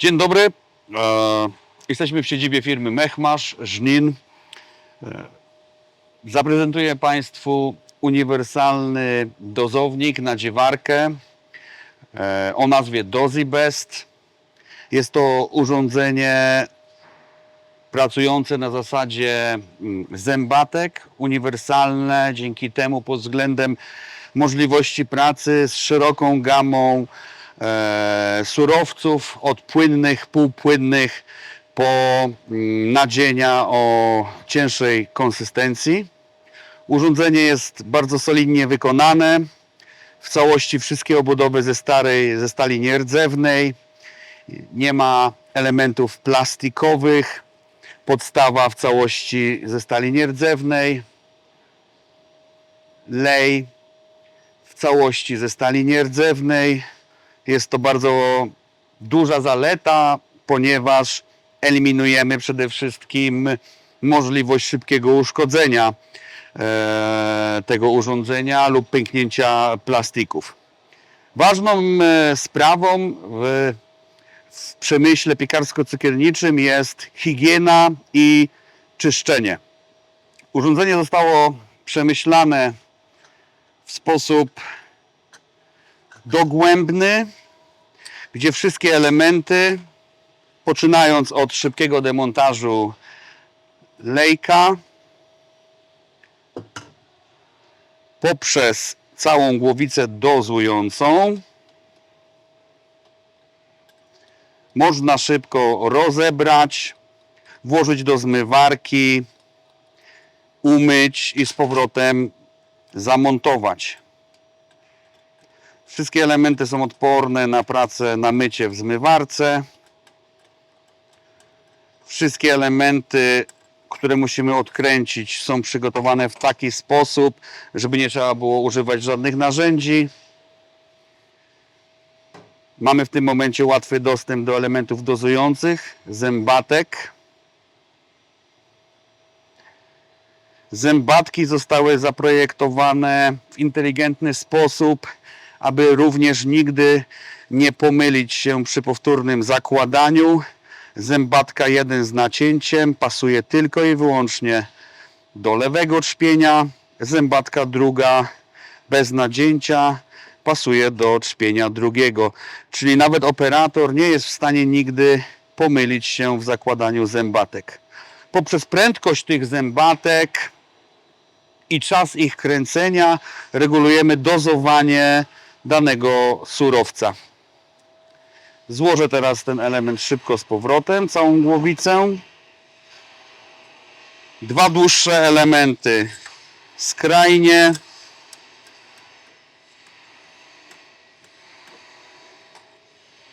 Dzień dobry. E, jesteśmy w siedzibie firmy Mechmasz, Żnin. E, zaprezentuję Państwu uniwersalny dozownik na dziewarkę e, o nazwie DoziBest. Jest to urządzenie pracujące na zasadzie mm, zębatek, uniwersalne, dzięki temu pod względem możliwości pracy z szeroką gamą surowców, od płynnych, półpłynnych po mm, nadzienia o cięższej konsystencji. Urządzenie jest bardzo solidnie wykonane. W całości wszystkie obudowy ze starej, ze stali nierdzewnej. Nie ma elementów plastikowych. Podstawa w całości ze stali nierdzewnej. Lej w całości ze stali nierdzewnej. Jest to bardzo duża zaleta, ponieważ eliminujemy przede wszystkim możliwość szybkiego uszkodzenia e, tego urządzenia lub pęknięcia plastików. Ważną e, sprawą w, w przemyśle piekarsko-cukierniczym jest higiena i czyszczenie. Urządzenie zostało przemyślane w sposób dogłębny, gdzie wszystkie elementy, poczynając od szybkiego demontażu lejka, poprzez całą głowicę dozującą, można szybko rozebrać, włożyć do zmywarki, umyć i z powrotem zamontować. Wszystkie elementy są odporne na pracę, na mycie w zmywarce. Wszystkie elementy, które musimy odkręcić, są przygotowane w taki sposób, żeby nie trzeba było używać żadnych narzędzi. Mamy w tym momencie łatwy dostęp do elementów dozujących, zębatek. Zębatki zostały zaprojektowane w inteligentny sposób, aby również nigdy nie pomylić się przy powtórnym zakładaniu. Zębatka jeden z nacięciem pasuje tylko i wyłącznie do lewego trzpienia. Zębatka druga bez nadzięcia pasuje do trzpienia drugiego. Czyli nawet operator nie jest w stanie nigdy pomylić się w zakładaniu zębatek. Poprzez prędkość tych zębatek i czas ich kręcenia regulujemy dozowanie danego surowca. Złożę teraz ten element szybko z powrotem, całą głowicę. Dwa dłuższe elementy skrajnie.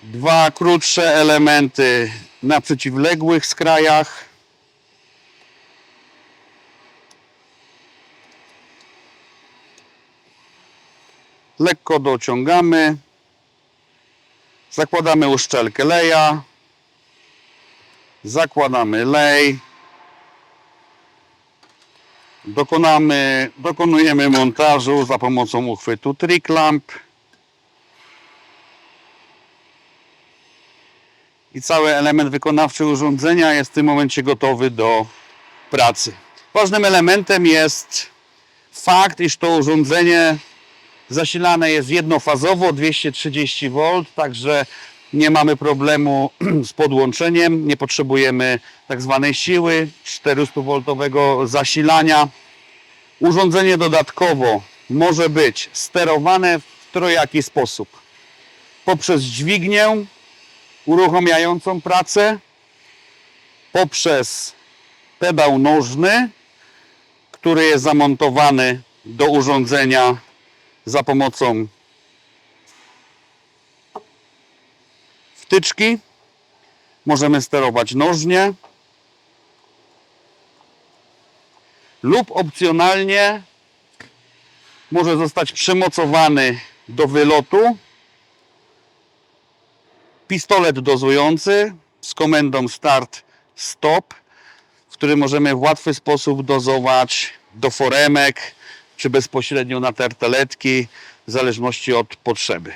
Dwa krótsze elementy na przeciwległych skrajach. Lekko dociągamy, zakładamy uszczelkę leja, zakładamy lej, dokonamy, dokonujemy montażu za pomocą uchwytu Tricklamp i cały element wykonawczy urządzenia jest w tym momencie gotowy do pracy. Ważnym elementem jest fakt, iż to urządzenie Zasilane jest jednofazowo 230 V, także nie mamy problemu z podłączeniem, nie potrzebujemy tak zwanej siły 400V zasilania. Urządzenie dodatkowo może być sterowane w trojaki sposób. Poprzez dźwignię uruchamiającą pracę, poprzez pedał nożny, który jest zamontowany do urządzenia za pomocą wtyczki. Możemy sterować nożnie lub opcjonalnie może zostać przymocowany do wylotu pistolet dozujący z komendą start stop, w którym możemy w łatwy sposób dozować do foremek, czy bezpośrednio na tartaletki, w zależności od potrzeby.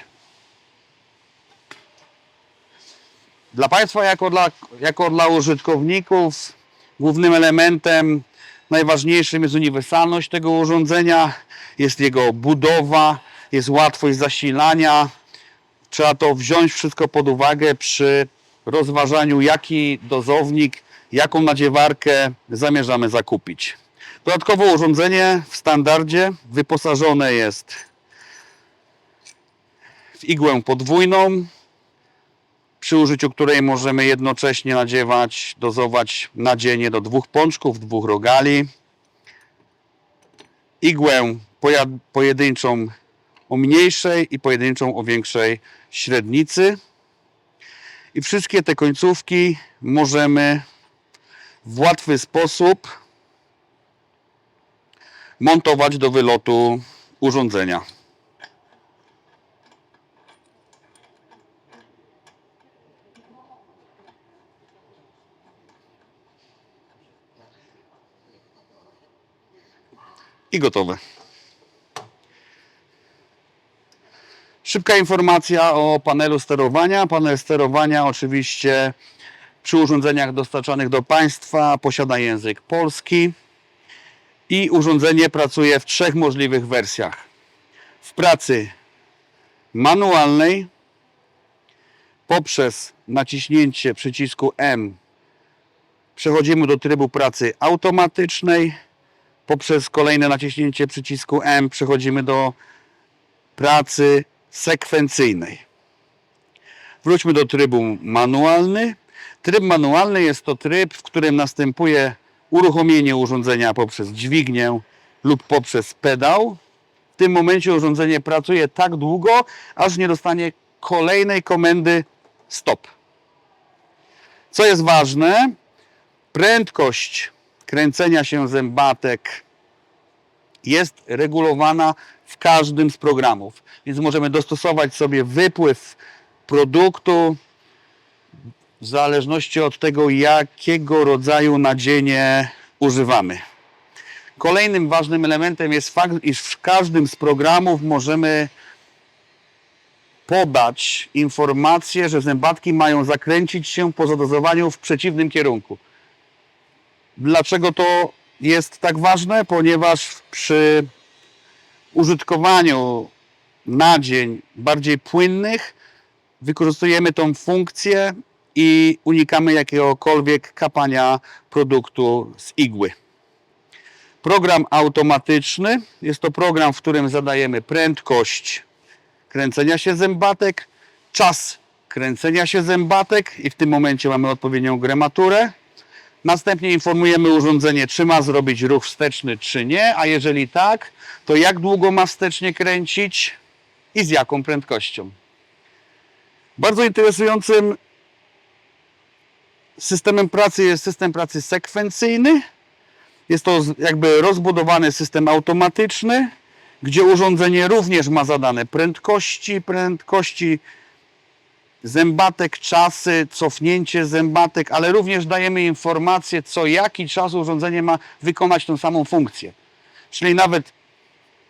Dla Państwa, jako dla, jako dla użytkowników, głównym elementem, najważniejszym jest uniwersalność tego urządzenia, jest jego budowa, jest łatwość zasilania. Trzeba to wziąć wszystko pod uwagę przy rozważaniu, jaki dozownik, jaką nadziewarkę zamierzamy zakupić. Dodatkowo urządzenie w standardzie wyposażone jest w igłę podwójną, przy użyciu której możemy jednocześnie nadziewać, dozować nadzienie do dwóch pączków, dwóch rogali. Igłę pojedynczą o mniejszej i pojedynczą o większej średnicy. I wszystkie te końcówki możemy w łatwy sposób montować do wylotu urządzenia. I gotowe. Szybka informacja o panelu sterowania. Panel sterowania oczywiście przy urządzeniach dostarczanych do Państwa posiada język polski i urządzenie pracuje w trzech możliwych wersjach. W pracy manualnej poprzez naciśnięcie przycisku M przechodzimy do trybu pracy automatycznej. Poprzez kolejne naciśnięcie przycisku M przechodzimy do pracy sekwencyjnej. Wróćmy do trybu manualny. Tryb manualny jest to tryb, w którym następuje uruchomienie urządzenia poprzez dźwignię lub poprzez pedał. W tym momencie urządzenie pracuje tak długo, aż nie dostanie kolejnej komendy stop. Co jest ważne, prędkość kręcenia się zębatek jest regulowana w każdym z programów. Więc możemy dostosować sobie wypływ produktu w zależności od tego, jakiego rodzaju nadzienie używamy. Kolejnym ważnym elementem jest fakt, iż w każdym z programów możemy podać informację, że zębatki mają zakręcić się po zadozowaniu w przeciwnym kierunku. Dlaczego to jest tak ważne? Ponieważ przy użytkowaniu nadzień bardziej płynnych wykorzystujemy tą funkcję i unikamy jakiegokolwiek kapania produktu z igły. Program automatyczny jest to program, w którym zadajemy prędkość kręcenia się zębatek, czas kręcenia się zębatek i w tym momencie mamy odpowiednią grematurę. Następnie informujemy urządzenie, czy ma zrobić ruch wsteczny, czy nie, a jeżeli tak, to jak długo ma wstecznie kręcić i z jaką prędkością. Bardzo interesującym systemem pracy jest system pracy sekwencyjny. Jest to jakby rozbudowany system automatyczny, gdzie urządzenie również ma zadane prędkości, prędkości zębatek, czasy, cofnięcie zębatek, ale również dajemy informację, co jaki czas urządzenie ma wykonać tą samą funkcję. Czyli nawet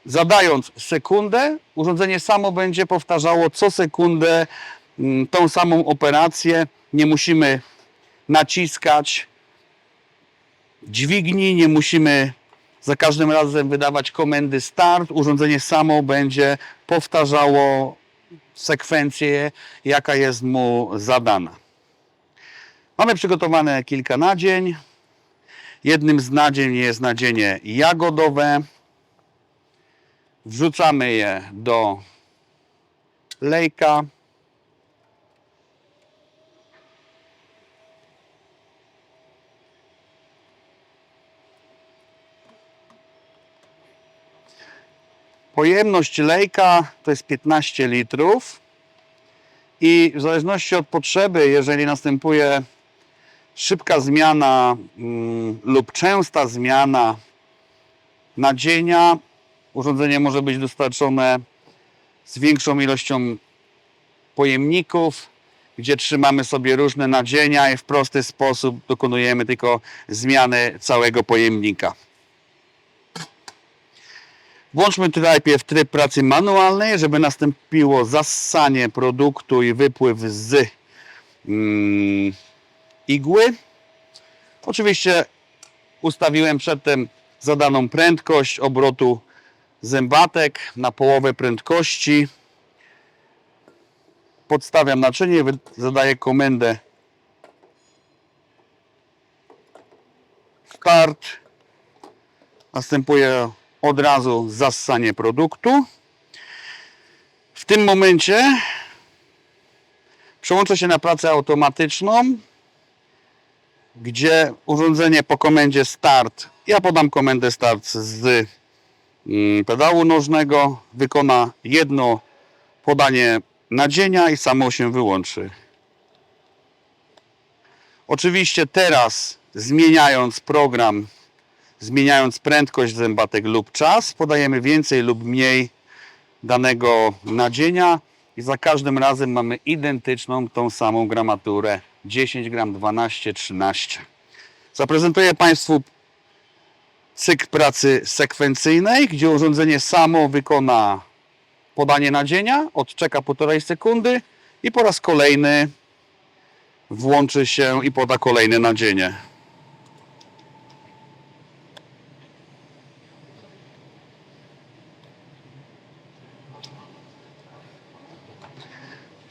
zadając sekundę, urządzenie samo będzie powtarzało co sekundę mm, tą samą operację. Nie musimy naciskać dźwigni, nie musimy za każdym razem wydawać komendy start. Urządzenie samo będzie powtarzało sekwencję, jaka jest mu zadana. Mamy przygotowane kilka nadzień. Jednym z nadzień jest nadzienie jagodowe. Wrzucamy je do lejka. Pojemność lejka to jest 15 litrów i w zależności od potrzeby, jeżeli następuje szybka zmiana mm, lub częsta zmiana nadzienia, urządzenie może być dostarczone z większą ilością pojemników, gdzie trzymamy sobie różne nadzienia i w prosty sposób dokonujemy tylko zmiany całego pojemnika. Włączmy najpierw tryb pracy manualnej, żeby nastąpiło zassanie produktu i wypływ z mm, igły. Oczywiście ustawiłem przedtem zadaną prędkość obrotu zębatek na połowę prędkości. Podstawiam naczynie, zadaję komendę start. Następuje od razu zassanie produktu. W tym momencie przełączę się na pracę automatyczną, gdzie urządzenie po komendzie start, ja podam komendę start z mm, pedału nożnego, wykona jedno podanie nadzienia i samo się wyłączy. Oczywiście teraz zmieniając program, zmieniając prędkość zębatek lub czas, podajemy więcej lub mniej danego nadzienia i za każdym razem mamy identyczną tą samą gramaturę 10 gram, 12, 13. Zaprezentuję Państwu cykl pracy sekwencyjnej, gdzie urządzenie samo wykona podanie nadzienia, odczeka półtorej sekundy i po raz kolejny włączy się i poda kolejne nadzienie.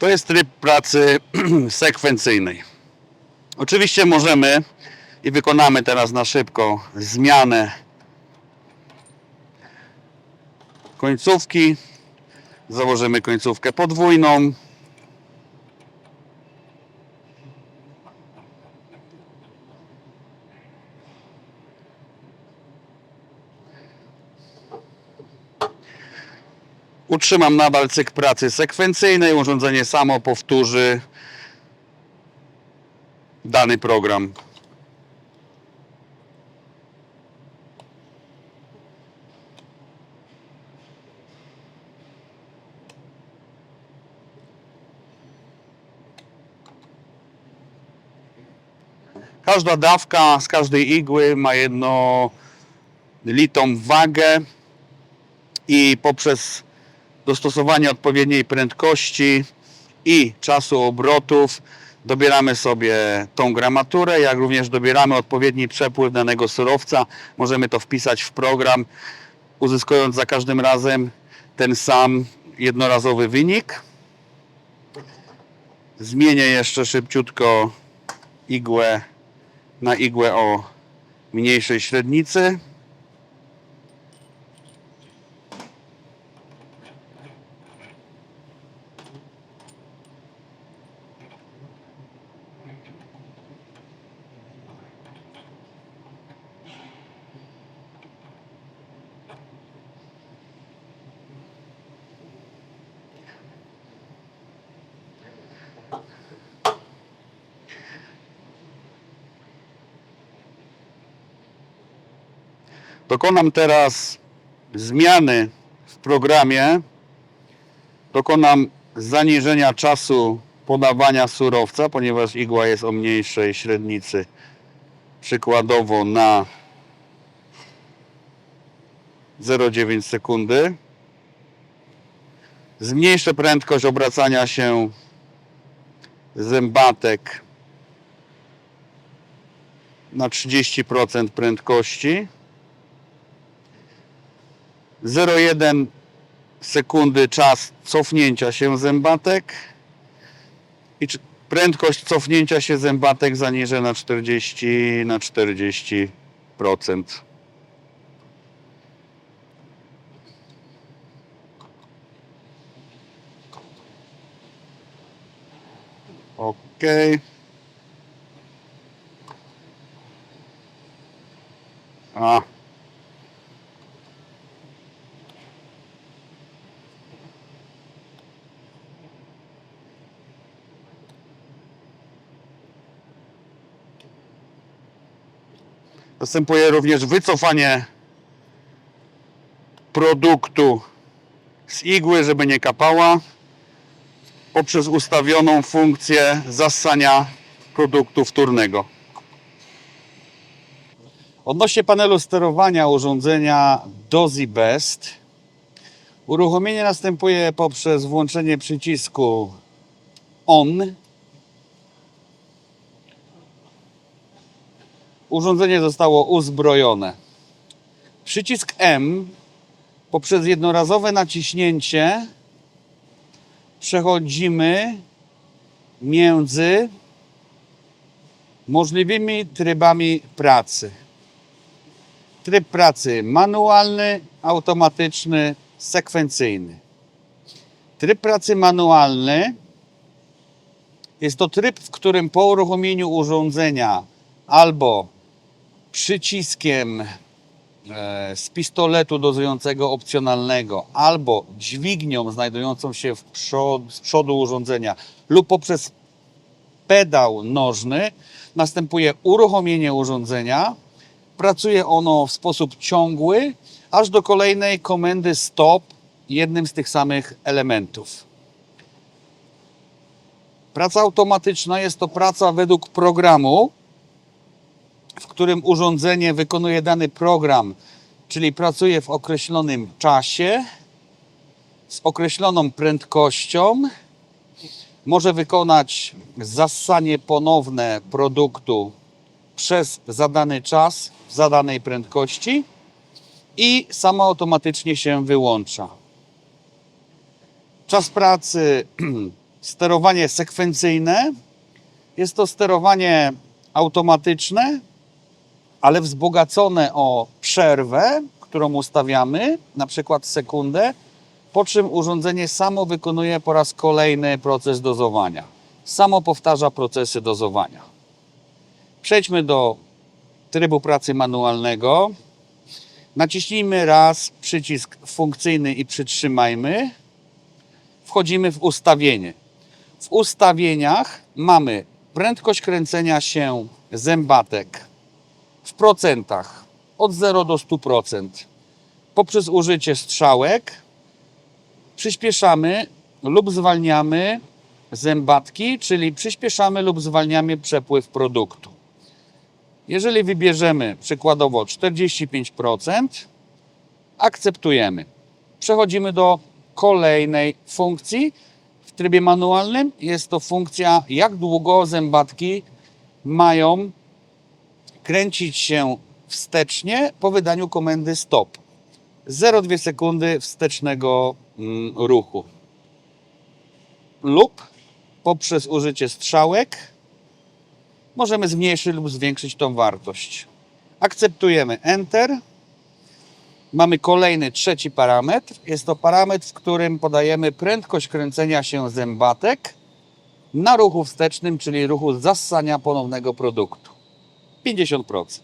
To jest tryb pracy sekwencyjnej. Oczywiście możemy i wykonamy teraz na szybko zmianę końcówki. Założymy końcówkę podwójną. Utrzymam nadal cykl pracy sekwencyjnej. Urządzenie samo powtórzy dany program. Każda dawka z każdej igły ma jedno litą wagę i poprzez dostosowanie odpowiedniej prędkości i czasu obrotów dobieramy sobie tą gramaturę, jak również dobieramy odpowiedni przepływ danego surowca. Możemy to wpisać w program, uzyskując za każdym razem ten sam jednorazowy wynik. Zmienię jeszcze szybciutko igłę na igłę o mniejszej średnicy. Dokonam teraz zmiany w programie. Dokonam zaniżenia czasu podawania surowca, ponieważ igła jest o mniejszej średnicy. Przykładowo na 0,9 sekundy. Zmniejszę prędkość obracania się zębatek na 30% prędkości. 0,1 sekundy czas cofnięcia się zębatek i prędkość cofnięcia się zębatek zaniżę na 40 na 40%. Ok. A. Następuje również wycofanie produktu z igły, żeby nie kapała, poprzez ustawioną funkcję zassania produktu wtórnego. Odnośnie panelu sterowania urządzenia Dozy Best, uruchomienie następuje poprzez włączenie przycisku ON Urządzenie zostało uzbrojone. Przycisk M poprzez jednorazowe naciśnięcie przechodzimy między możliwymi trybami pracy. Tryb pracy manualny, automatyczny, sekwencyjny. Tryb pracy manualny jest to tryb, w którym po uruchomieniu urządzenia albo przyciskiem e, z pistoletu dozującego opcjonalnego, albo dźwignią znajdującą się w przod, z przodu urządzenia, lub poprzez pedał nożny, następuje uruchomienie urządzenia. Pracuje ono w sposób ciągły, aż do kolejnej komendy stop, jednym z tych samych elementów. Praca automatyczna jest to praca według programu, w którym urządzenie wykonuje dany program, czyli pracuje w określonym czasie, z określoną prędkością, może wykonać zassanie ponowne produktu przez zadany czas w zadanej prędkości i samo automatycznie się wyłącza. Czas pracy, sterowanie sekwencyjne. Jest to sterowanie automatyczne, ale wzbogacone o przerwę, którą ustawiamy, na przykład sekundę, po czym urządzenie samo wykonuje po raz kolejny proces dozowania. Samo powtarza procesy dozowania. Przejdźmy do trybu pracy manualnego. Naciśnijmy raz przycisk funkcyjny i przytrzymajmy. Wchodzimy w ustawienie. W ustawieniach mamy prędkość kręcenia się zębatek w procentach od 0 do 100%. Poprzez użycie strzałek przyspieszamy lub zwalniamy zębatki, czyli przyspieszamy lub zwalniamy przepływ produktu. Jeżeli wybierzemy przykładowo 45%, akceptujemy. Przechodzimy do kolejnej funkcji. W trybie manualnym jest to funkcja, jak długo zębatki mają kręcić się wstecznie po wydaniu komendy stop. 0,2 sekundy wstecznego mm, ruchu. Lub poprzez użycie strzałek możemy zmniejszyć lub zwiększyć tą wartość. Akceptujemy Enter. Mamy kolejny, trzeci parametr. Jest to parametr, w którym podajemy prędkość kręcenia się zębatek na ruchu wstecznym, czyli ruchu zassania ponownego produktu. 50%.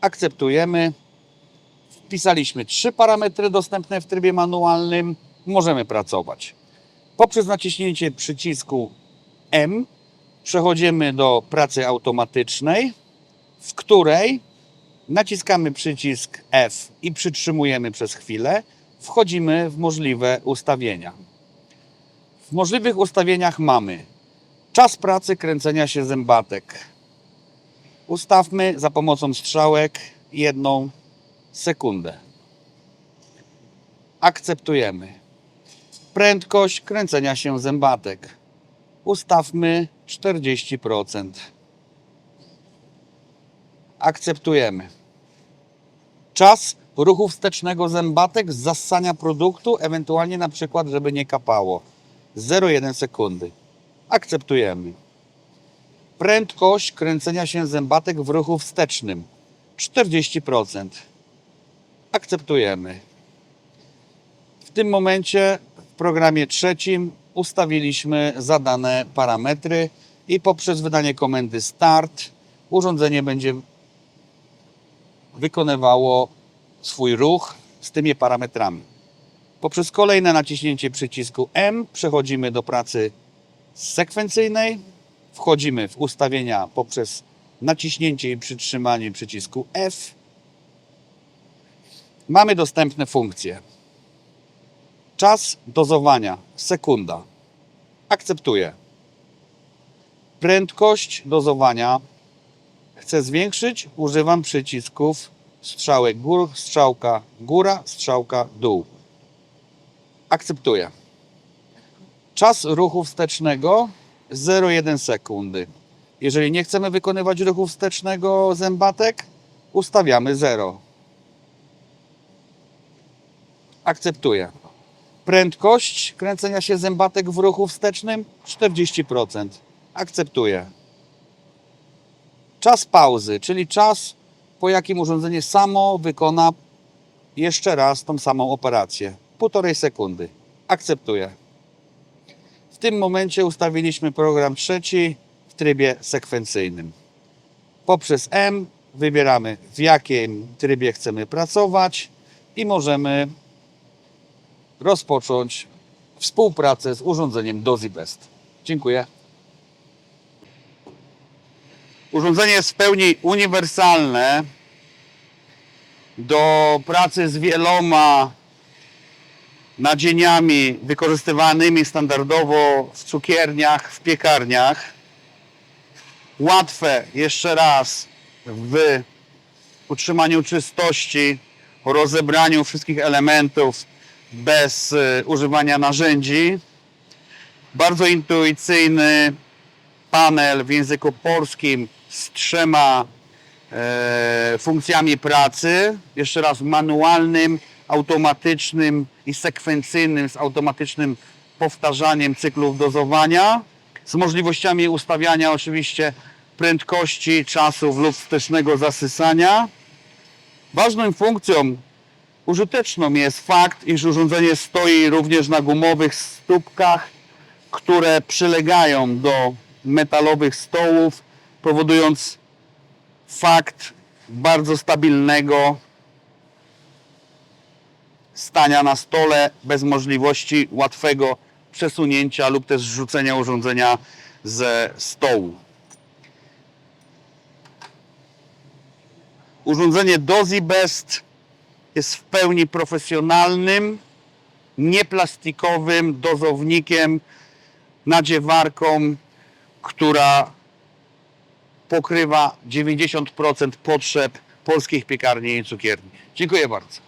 Akceptujemy. Wpisaliśmy trzy parametry dostępne w trybie manualnym. Możemy pracować. Poprzez naciśnięcie przycisku M przechodzimy do pracy automatycznej, w której naciskamy przycisk F i przytrzymujemy przez chwilę. Wchodzimy w możliwe ustawienia. W możliwych ustawieniach mamy czas pracy kręcenia się zębatek. Ustawmy za pomocą strzałek jedną sekundę. Akceptujemy. Prędkość kręcenia się zębatek. Ustawmy 40%. Akceptujemy. Czas ruchu wstecznego zębatek z zassania produktu, ewentualnie na przykład, żeby nie kapało. 0,1 sekundy. Akceptujemy. Prędkość kręcenia się zębatek w ruchu wstecznym 40%. Akceptujemy. W tym momencie w programie trzecim ustawiliśmy zadane parametry i poprzez wydanie komendy start urządzenie będzie wykonywało swój ruch z tymi parametrami. Poprzez kolejne naciśnięcie przycisku M przechodzimy do pracy sekwencyjnej. Wchodzimy w ustawienia poprzez naciśnięcie i przytrzymanie przycisku F. Mamy dostępne funkcje. Czas dozowania sekunda. Akceptuję. Prędkość dozowania chcę zwiększyć, używam przycisków strzałek gór, strzałka góra, strzałka dół. Akceptuję. Czas ruchu wstecznego 0,1 sekundy. Jeżeli nie chcemy wykonywać ruchu wstecznego zębatek, ustawiamy 0. Akceptuję. Prędkość kręcenia się zębatek w ruchu wstecznym 40%. Akceptuję. Czas pauzy, czyli czas, po jakim urządzenie samo wykona jeszcze raz tą samą operację. Półtorej sekundy. Akceptuję. W tym momencie ustawiliśmy program trzeci w trybie sekwencyjnym. Poprzez M wybieramy w jakim trybie chcemy pracować i możemy rozpocząć współpracę z urządzeniem DoziBest. Dziękuję. Urządzenie jest w pełni uniwersalne do pracy z wieloma nadzieniami wykorzystywanymi standardowo w cukierniach, w piekarniach. Łatwe, jeszcze raz, w utrzymaniu czystości, rozebraniu wszystkich elementów bez e, używania narzędzi. Bardzo intuicyjny panel w języku polskim z trzema e, funkcjami pracy. Jeszcze raz manualnym, automatycznym i sekwencyjnym z automatycznym powtarzaniem cyklów dozowania. Z możliwościami ustawiania oczywiście prędkości, czasów lub wstecznego zasysania. Ważną funkcją użyteczną jest fakt, iż urządzenie stoi również na gumowych stópkach, które przylegają do metalowych stołów, powodując fakt bardzo stabilnego stania na stole bez możliwości łatwego przesunięcia lub też zrzucenia urządzenia ze stołu. Urządzenie DoziBest jest w pełni profesjonalnym, nieplastikowym dozownikiem, nadziewarką, która pokrywa 90% potrzeb polskich piekarni i cukierni. Dziękuję bardzo.